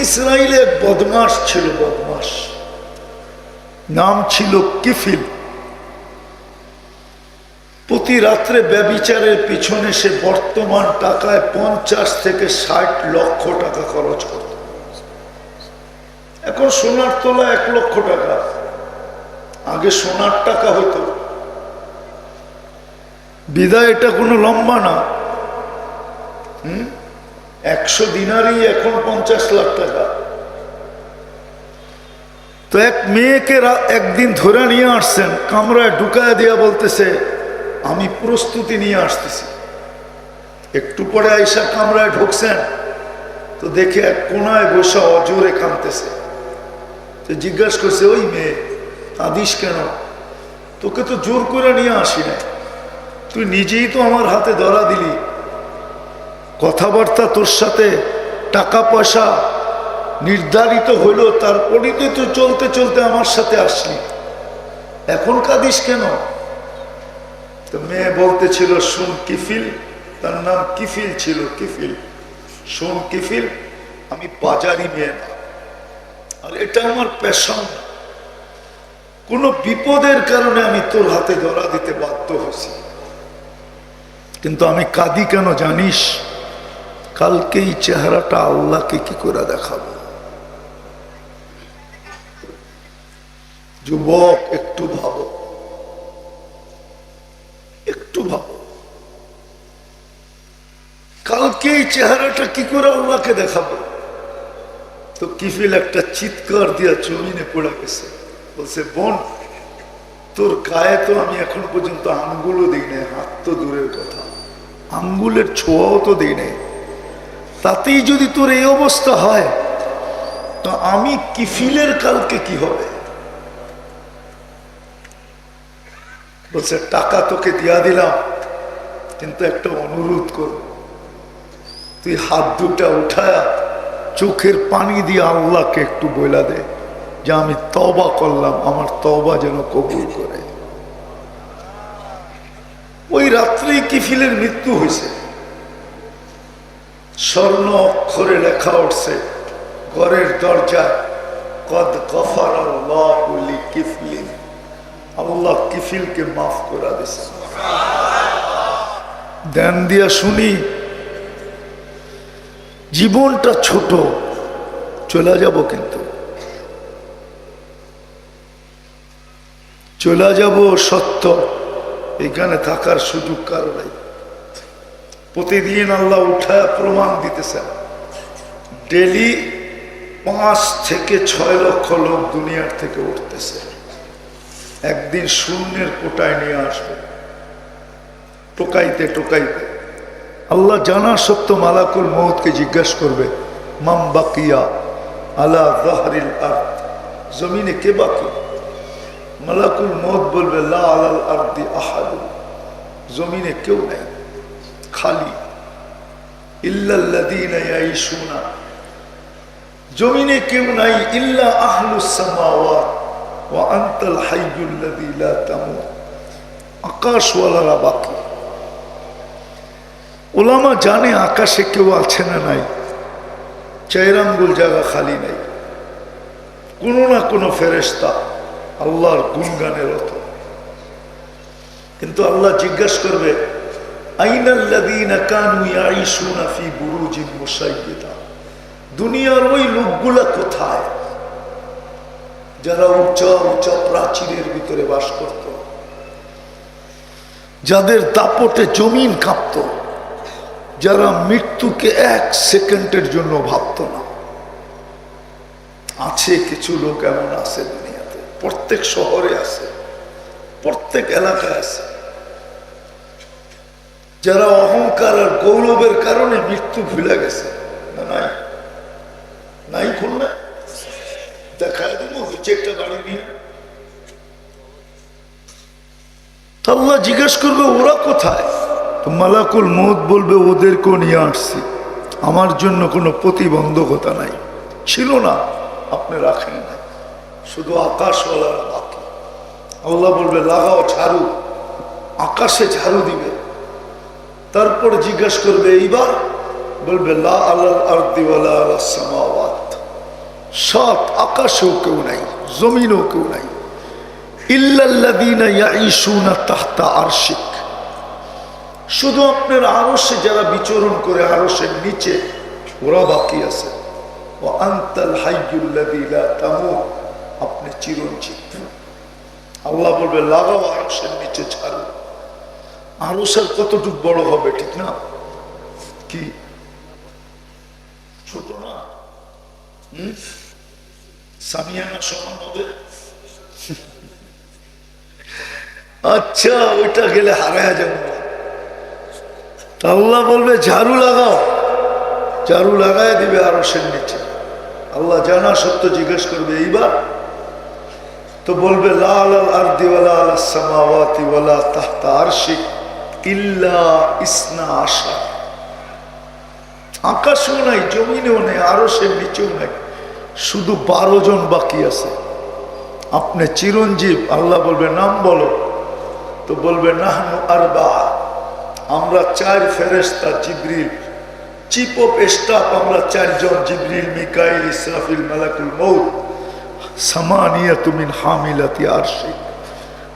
ইসরায়েলে এক বদমাস ছিল বদমাস নাম ছিল কিফিল। প্রতি রাত্রে ব্যবিচারের পিছনে সে বর্তমান টাকায় পঞ্চাশ থেকে ষাট লক্ষ টাকা খরচ করত। এখন সোনার তোলা এক লক্ষ টাকা। আগে সোনার টাকা হতো বিদায় এটা কোনো লম্বা না। হুম? একশো দিনারই এখন পঞ্চাশ লাখ টাকা। তো এক মেয়েকে একদিন ধরে নিয়ে আসছেন, কামরায় ঢুকায় দিয়া বলতেছে, আমি প্রস্তুতি নিয়ে আসতেছি। একটু পরে আইসা কামরায় ঢুকছেন, তো দেখে এক কোনায় বসে অজোরে কাঁদতেছে। তো জিজ্ঞাসা করছে, ওই মেয়ে, কাঁদিস কেন? তোকে তো জোর করে নিয়ে আসি না তুই নিজেই তো আমার হাতে ধরা দিলি। কথাবার্তা তোর সাথে টাকা পয়সা নির্ধারিত হইল, তারপরেই তো তুই চলতে চলতে আমার সাথে আসলি। এখন কাঁদিস কেন? তো মেয়ে বলতেছিল, শুন কিফিল। তার নাম কিফিল ছিল, কিফিল। শুন কিফিল, আমি বাজারি মেয়ে না। আর এটা আমার প্যাশন কোনো বিপদের কারণে আমি তোর হাতে ধরা দিতে বাধ্য হয়েছি। কিন্তু আমি কাঁদি কেন জানিস? কালকে এই চেহারাটা আল্লাহকে কি করে দেখাবো? যুবক, একটু ভাবো। একটু ভাবো। কালকে এই চেহারাটা কি করে আল্লাহকে দেখাবো? তো কিফিল একটা চিৎকার দিয়া জমিনে পড়ে গেছে। বলছে, বোন, তোর গায়ে তো আমি এখন পর্যন্ত আঙ্গুলও দিই নাই হাত তো দূরের কথা। আঙ্গুলের ছোঁয়াও তো দিই নাই তাতেই যদি তোর এই অবস্থা হয়, তো আমি কিফিলের কালকে কি হবে? বলছে, টাকা তোকে দিয়া দিলাম, কিন্তু একটা অনুরোধ করব তুই হাত দুটা উঠায়া চোখের পানি দিয়ে আল্লাহকে একটু বইলা দে, যে আমি তবা করলাম, আমার তবা যেন কবুল করে। ওই রাত্রেই কিফিলের মৃত্যু হয়েছে। স্বর্ণ অক্ষরে লেখা উঠছে, ঘরের দরজা কদ কফার কিফলিন আল্লাহ কিফিলকে মাফ করে দিছে। দেন দিয়া শুনি, জীবনটা ছোট, চলে যাব কিন্তু। চলে যাব সত্য, এখানে থাকার সুযোগ কারও নাই। প্রতিদিন আল্লাহ উঠা প্রমাণ দিতেছেন। ডেলি পাঁচ থেকে ছয় লক্ষ লোক দুনিয়ার থেকে উঠতেছে। একদিন শূন্যের কোটায় নিয়ে আসবে। টোকাইতে টোকাইতে। আল্লাহ জানা সত্য মালাকুল মৌতকে জিজ্ঞাসা করবে, মাম বাকিয়া আলা জাহরিল আর্থ জমিনে কে বাকি? মালাকুল মৌত বলবে, লা আলাল আর্দি আহাদু জমিনে কেউ নেই। খালি। ইল্লাল্লাযীনা ইয়াইশুনা। জমিনে কেউ নাই ইল্লা আহলুস সামাওয়াত। ওয়া আনতাল হাইয়ুল্লাযী লা তামুত। আকাশওয়ালারা বাকি। ওলামা জানে আকাশে কেউ আছে না নাই। চাইরাঙ্গুল জায়গা খালি নাই। কোনো না কোনো ফেরেস্তা আল্লাহর গুনগানের অত কিন্তু আল্লাহ জিজ্ঞাসা করবে দুনিয়ার ওই লোকগুলা কোথায়? যারা উঁচা উঁচা প্রাচীরের ভিতরে বাস করত। যাদের দাপটে জমিন কাঁপত। যারা মৃত্যুকে এক সেকেন্ডের জন্য ভাবত না। আছে কিছু লোক এমন আছে দুনিয়াতে। প্রত্যেক শহরে আছে, প্রত্যেক এলাকায় আছে। যারা অহংকার আর গৌরবের কারণে মৃত্যু ভুলে গেছে নাই? খুলনা দেবো হচ্ছে একটা গাড়ি নিয়ে। জিজ্ঞেস করবে, ওরা কোথায়? মালাকুল মৌত বলবে আসছি। আমার জন্য কোনো প্রতিবন্ধকতা নাই। ছিল না, আপনি রাখেন না শুধু আকাশওয়ালারা বাকি। আল্লাহ বলবে, লাগাও ঝাড়ু। আকাশে ঝাড়ু দিবে। তারপর জিজ্ঞেস করবে, এইবার? বলবে সামাওয়াত। আকাশেও কেউ নাই, জমিনও কেউ নাই। আরশিক। শুধু আপনার আরশে যারা বিচরণ করে, আরশের নিচে ওরা বাকি আছে। আপনি আল্লাহ বলবে, লাগাও আরসের নিচে ছাড়ো আরশের কতটুক বড় হবে, ঠিক না? কি? ছোট না? সামিয়ানা সমান হবে? আচ্ছা ওইটা গেলে হারায় যাব। আল্লাহ বলবে, ঝাড়ু লাগাও। ঝাড়ু লাগায় দিবে আরও সের নিচে। আল্লাহ জানা সত্য জিজ্ঞেস করবে, এইবার? তো বলবে, লাল আর দিওয়ালা আল সামাওয়াতি ওয়ালা তাহতা আরশিক ইসনা আশা। আকাশও নাই, জমিনেও নেই আরও সে নিচেও নাই। শুধু বারো জন বাকি আছে। আপনি চিরঞ্জীব, আল্লাহ বলবে, নাম বলো। তো বলবে, নাহনু আর বা আমরা চার ফেরেস্তা জিবরিল। চিফ অফ স্টাফ আমরা চারজন জিবরিল, মিকাইল, ইসরাফিল, মালাকুল মৌত সামানিয়া তুমিন হামিলাতি আরশি।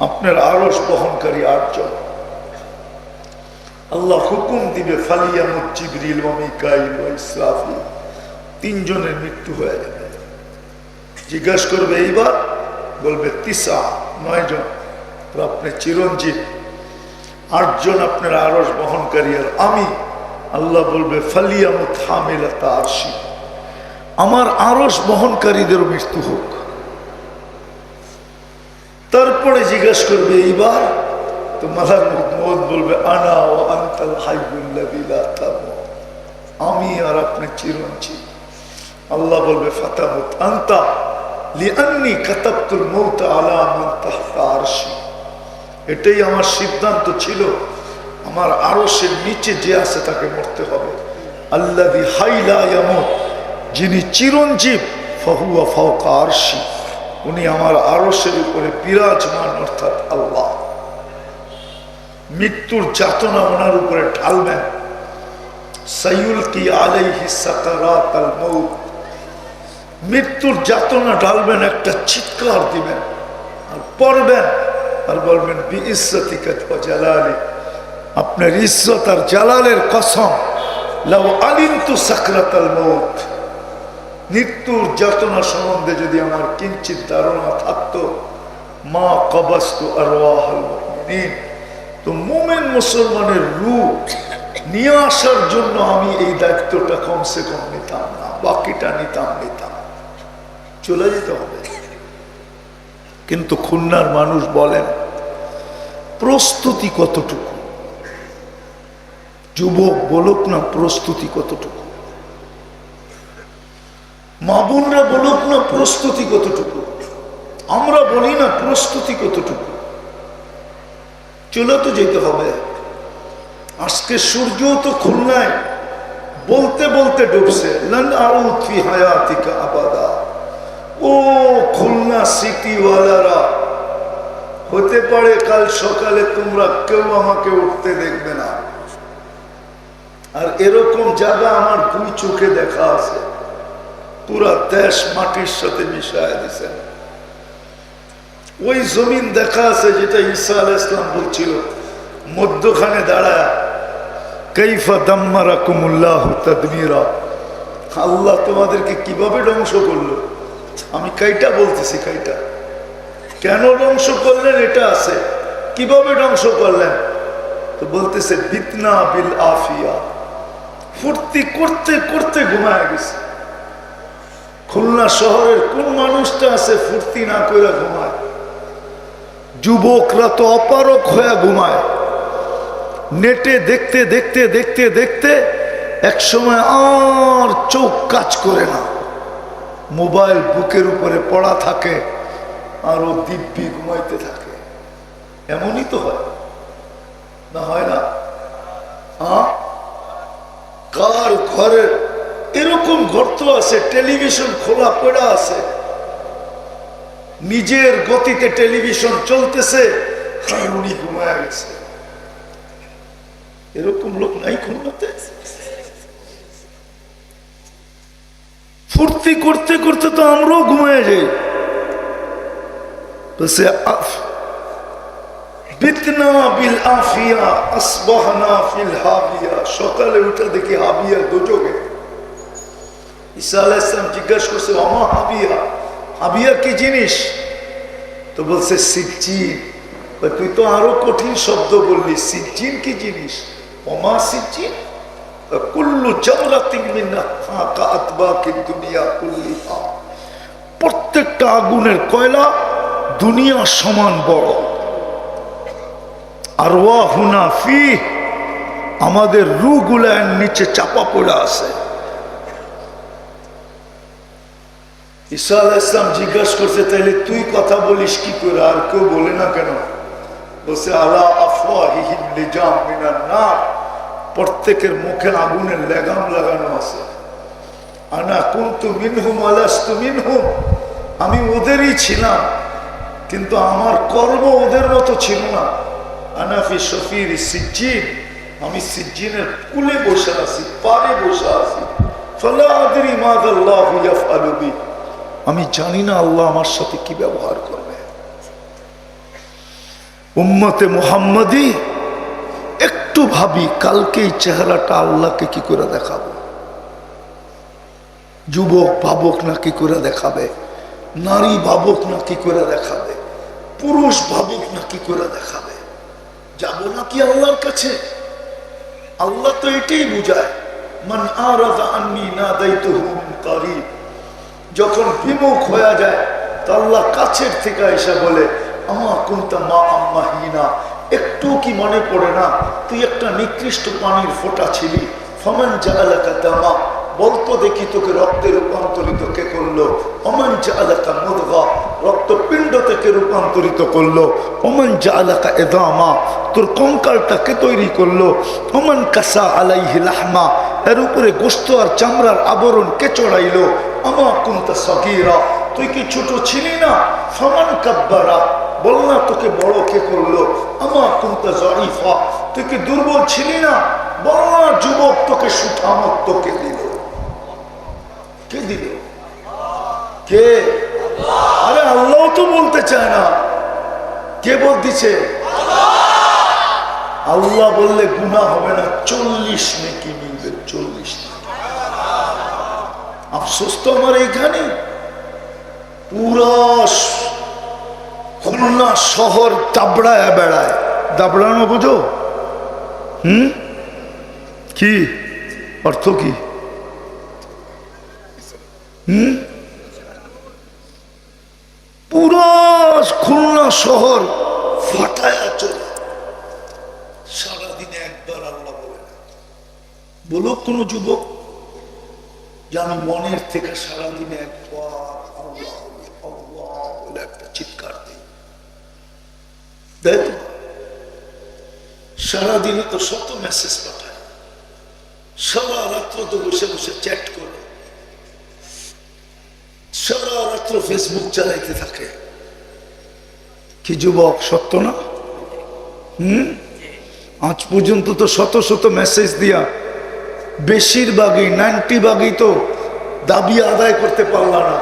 আপনার আরস বহনকারী আটজন। আল্লাহ হুকুম দিবে তিনজনের মৃত্যু হয়ে যাবে। জিজ্ঞাসা করবে, এইবার? বলবে, তিসা নয় জন আপনি চিরঞ্জীব। আটজন আপনার আরস বহনকারী আর আমি। আল্লাহ বলবে আমার আরস বহনকারীদেরও মৃত্যু হোক। তারপরে জিজ্ঞাসা করবে, এইবার? তো মালার মত বলবে, আনা ও আন্তাল হাইবুল্লাহ আমি আর আপনি চিরঞ্জীব। আল্লাহ বলবে মৌত আলা এটাই আমার সিদ্ধান্ত ছিল। আমার আরশের নিচে যে আছে তাকে মরতে হবে। আল্লাদি যিনি চিরঞ্জীব, ফাহুয়া ফাওকা আরশি। উনি আমার আরশের উপরে বিরাজমান, অর্থাৎ আল্লাহ। মৃত্যুর যাতনা ওনার উপরে ঢালবেন কি সাকারাত মৃত্যুর যাতনা ঢালবেন, একটা চিৎকার দিবেন আর পড়বেন। আর বলবেন আপনার ইজ্জত আর জালালের কসম। লাউ আলিন্তু সাকরাতাল মৌত মৃত্যুর যাতনা সম্বন্ধে যদি আমার কিঞ্চিত ধারণা থাকতো, মা কবাস্তু মুমিনিন। তো মোমেন মুসলমানের রূপ নিয়ে আসার জন্য আমি এই দায়িত্বটা কমসে কম নিতাম না, বাকিটা নিতাম নিতাম। চলে যেতে হবে। কিন্তু খুলনার মানুষ বলেন, প্রস্তুতি কতটুকু? যুবক বলুক না, প্রস্তুতি কতটুকু? মা বোনরা বলুক না, প্রস্তুতি কতটুকু? আমরা বলি না, প্রস্তুতি কতটুকু? চলে তো যেতে হবে। আজকে সূর্য তো খুলনায়। বলতে বলতে ডুবছে। ও খুলনা সিটিওয়ালারা, হতে পারে কাল সকালে তোমরা কেউ আমাকে উঠতে দেখবে না। আর এরকম জায়গা আমার দুই চোখে দেখা আছে। পুরা দেশ মাটির সাথে মিশায় দিছেন ওই জমিন দেখা আছে যেটা ঈসা আল ইসলাম বলছিল। মধ্যখানে দাঁড়ায়। কৈফা দাম্মারা কুমুল্লাহ তদমিরা। আল্লাহ তোমাদেরকে কীভাবে ধ্বংস করল? আমি কাইটা বলতেছি, কাইটা। কেন ধ্বংস করলেন? এটা আছে। কীভাবে ধ্বংস করলেন? তো বলতেছে, বিতনা বিল আফিয়া। ফুর্তি করতে করতে ঘুমায় গেছে। খুলনা শহরের কোন মানুষটা আছে ফুর্তি না করে ঘুমায়? যুবকরা তো অপারক হয়ে ঘুমায়। নেটে দেখতে দেখতে দেখতে দেখতে এক সময় আর চোখ কাজ করে না। মোবাইল বুকের উপরে পড়া থাকে, আর ও দিব্যি ঘুমাইতে থাকে। এমনই তো হয়। না হয় না? কার ঘরের এরকম ঘর তো আছে, টেলিভিশন খোলা পড়া আছে। নিজের গতিতে টেলিভিশন চলতেছে এরকম লোক নাই খুলনাতে ফুর্তি করতে করতে তো আমরাও ঘুমিয়ে যাই। বলছে সকালে উঠে দেখি হাবিয়া সালাম জিজ্ঞাসা করছে আমা হাবিয়া? হাবিয়া কি জিনিস তো বলছে সিজ্জিন বা তুই তো আরও কঠিন শব্দ বললি সিজ্জিন কি জিনিস অমা কুল্লিহা প্রত্যেকটা আগুনের কয়লা সমান বড়। আর ওয়া আমাদের রুগুলার নিচে চাপা পড়ে আছে। ঈসা আলাহ ইসলাম জিজ্ঞাসা করছে, তাইলে তুই কথা বলিস কি করে? আর কেউ বলে না কেন? বলছে, আলা আফওয়াহিহিম লিজাম মিনান প্রত্যেকের মুখে আগুনের লেগাম লাগানো আছে। আনা কুনতু মিনহুম আলাস্তু মিনহুম। আমি ওদেরই ছিলাম, কিন্তু আমার কর্ম ওদের মতো ছিল না। আনাফি শফির সিজ্জিন। আমি সিজ্জিনের কুলে বসে আছি, পারে বসে আছি। ফলা আদরি মাদাল্লাহু ইয়াফআলু বি আমি জানি না আল্লাহ আমার সাথে কি ব্যবহার করবে। উম্মতে মুহাম্মাদি, একটু ভাবি কালকে এই চেহারাটা আল্লাহকে কি করে দেখাবো? যুবক ভাবক না কি করে দেখাবে? নারী ভাবক না কি করে দেখাবে? পুরুষ ভাবক না কি করে দেখাবে? যাব নাকি আল্লাহর কাছে? আল্লাহ তো এটাই বুঝায়, মান আরাদা না দায়িত্ব হুম যখন বিমুখ হয়ে যায়, তো আল্লাহ কাছের থেকে এসে বলে, আমা কোনটা মা আম্মা হিনা একটু কি মনে পড়ে না, তুই একটা নিকৃষ্ট পানির ফোঁটা ছিলি। ফমান জালাকা দামা বলতো দেখি তোকে রক্তে রূপান্তরিত কে করল। অমান জালাকা মুদগা রক্তপিণ্ড থেকে রূপান্তরিত করল। অমান জালাকা এদামা, তোর কঙ্কালটাকে তৈরি করল। অমান কাসা আলাইহি লাহমা এর উপরে গোস্ত আর চামড়ার আবরণ কে চড়াইলো? আমা কুন্তা সগিরা। তুই কি ছোট ছিলি না? ফমান কাব্বারা। বল না তোকে বড় কে করল? আমা কুন্তা জয়ীফা। তুই কি দুর্বল ছিলি না? বল না যুবক তোকে সুঠামত কে দিল। কে দিল? কে? আরে আল্লাহ তো বলতে চায় না। কে বলতেছে? আল্লাহ। বললে গুণা হবে না। চল্লিশ নেকি মিলবে চল্লিশ আফসোস তো আমার এইখানে পুরা খুলনা শহর দাবড়ায় বেড়ায়। দাবড়ানো বুঝো? হুম? কি? অর্থ কি? হুম? পুরা খুলনা শহর ফাটায় চলে সারাদিনে একবার আল্লাহ বলে না। বলো কোনো যুবক যে আমি মনের থেকে সারাদিনে একটা চিৎকার? সারাদিনে তো শত মেসেজ পাঠায়। সারা রাত্র তো বসে বসে চ্যাট করে। সারা রাত্র ফেসবুক চালাইতে থাকে। কি যুবক, সত্য না? হুম? আজ পর্যন্ত তো শত শত মেসেজ দিয়া বেশিরভাগই নাইনটি ভাগই তো দাবি আদায় করতে পারল না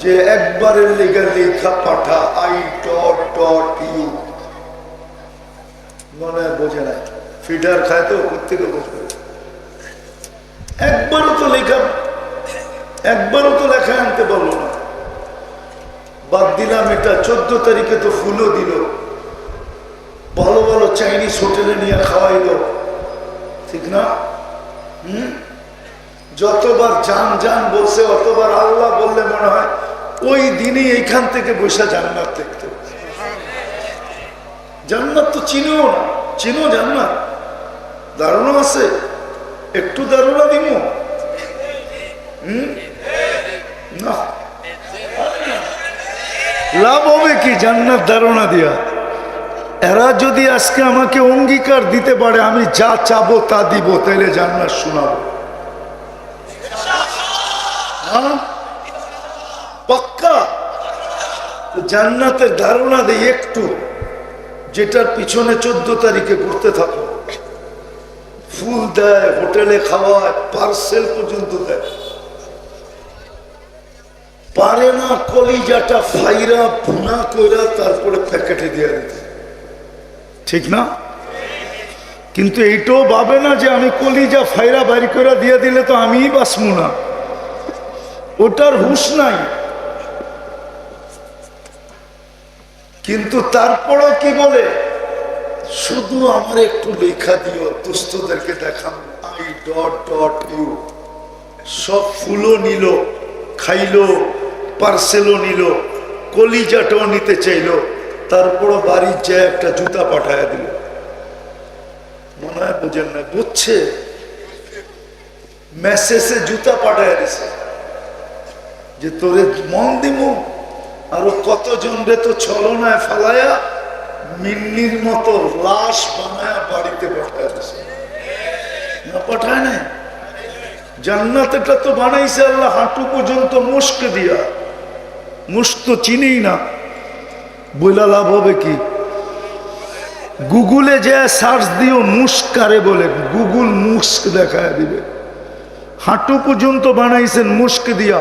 যে একবারের লেগে লেখা পাঠা আই ডট ডট ইউ। মনে বোঝে নাই ফিডার খায় তো কোথেকে বসবে? একবারও তো লেখা, একবারও তো লেখা আনতে পারল না। বাদ দিলাম এটা, চোদ্দ তারিখে তো ফুলও দিল। ভালো ভালো চাইনিজ হোটেলে নিয়ে খাওয়াইলো ঠিক না? যতবার যান যান বলছে, অতবার আল্লাহ বললে মনে হয় ওই দিনই এইখান থেকে বসে জান্নাত দেখতে জান্নাত তো চিনো না চিনো জান্নাত। দারুণ আছে? একটু দারুণা দিব লাভ হবে কি জান্নাত ধারণা দিয়া? এরা যদি আজকে আমাকে অঙ্গীকার দিতে পারে, আমি যা চাবো তা দিব, তাইলে জান্নাত শোনাবো। হ্যাঁ? পাক্কা? জান্নাতের ধারণা দেই একটু, যেটার পিছনে চোদ্দ তারিখে ঘুরতে থাকো। ফুল দেয়, হোটেলে খাওয়ায়, পার্সেল পর্যন্ত দেয়। পারে না কলিজাটা ফাইরা ভুনা কইরা তারপরে প্যাকেটে দিয়ে দিতে। ঠিক না? কিন্তু এইটাও ভাবে না যে আমি কলিজা ফাইরা বাড়ি করে দিয়ে দিলে তো আমিই বাঁচবো না। ওটার হুশ নাই। কিন্তু তারপরও কি বলে? শুধু আমার একটু লেখা দিও দুস্থদেরকে দেখাম আই ডট ডট ইউ সব ফুলও নিল, খাইলো পার্সেলও নিল, কলিজাটাও নিতে চাইলো। তারপরও বাড়ির যে একটা জুতা পাঠায় দিল। মনে হয় বুঝেন না বুঝছে? মেসেজে জুতা পাঠায় দিছে। যে তোরে মন দিমু, আরও কতজন রে তো ছলনায় ফালায়া মিন্নির মতো লাশ বানায় বাড়িতে পাঠায় দিছে। না পাঠায় নাই? জান্নাতটা তো বানাইছে আল্লাহ, হাঁটু পর্যন্ত মুস্ক দিয়া। মুস্ক তো চিনেই না। বইলা লাভ হবে কি? গুগলে যে সার্চ দিও, মুস্কারে বলে গুগল মুস্ক দেখায় দিবে। হাঁটু পর্যন্ত বানাইছেন মুস্ক দিয়া।